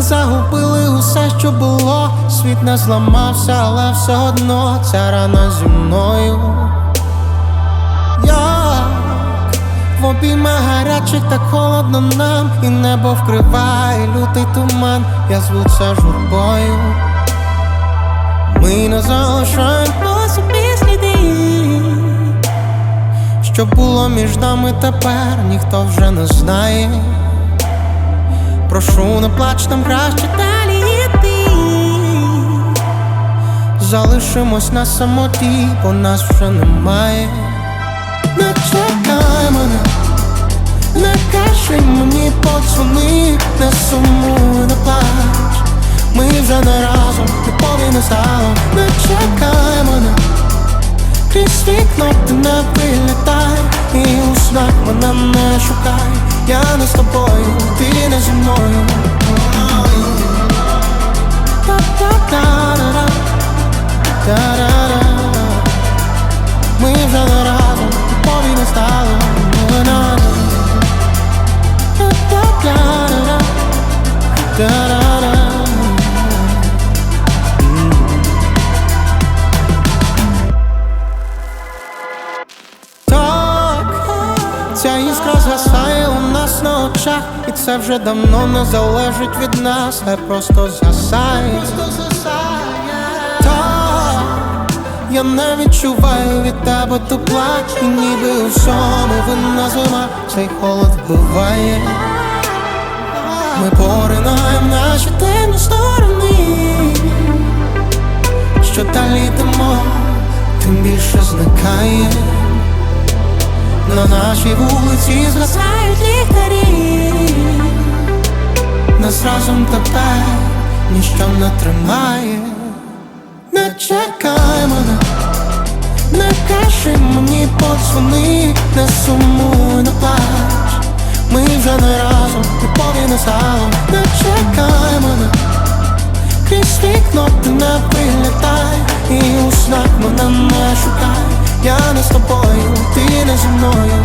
загубили усе, що було. Світ не зламався, але все одно ця рана зі мною. Як в обіймах гарячих так холодно нам, і небо вкриває лютий туман, я зву журбою. Ми не залишаємо собі сліди. Що було між нами тепер, ніхто вже не знає. Прошу, не плач, нам краще далі йти. Залишимось на самоті, бо нас вже немає. Не чекай мене, не кажи мені подзвони, не сумуй, не плач. Ми вже не разом, любові не стало, не чекай мене. Крізь вікно ти не вилітай І у снах мене не шукай Я не з тобою, ти не зі мною. Та-та-та-ра-ра, вже не разом, любові не стало та-ра-ра. Так, ця іскра згасає нас на очах, і це вже давно не залежить від нас, а просто згасає. Так, я не відчуваю від тебе тепла, і ніби у всьому винна зима, цей холод вбиває. Ми поринаємо наші темні сторони, що далі йдемо, тим більше зникає. На нашій вулиці згасають Нас разом тепер ніщо не тримає. Не чекай мене, не кажи мені подзвони, не сумуй, не плач. Ми вже не разом, любові не стало. Не чекай мене, крізь вікно ти не вилітай І у снах мене не шукай. Я не з тобою, ти не зі мною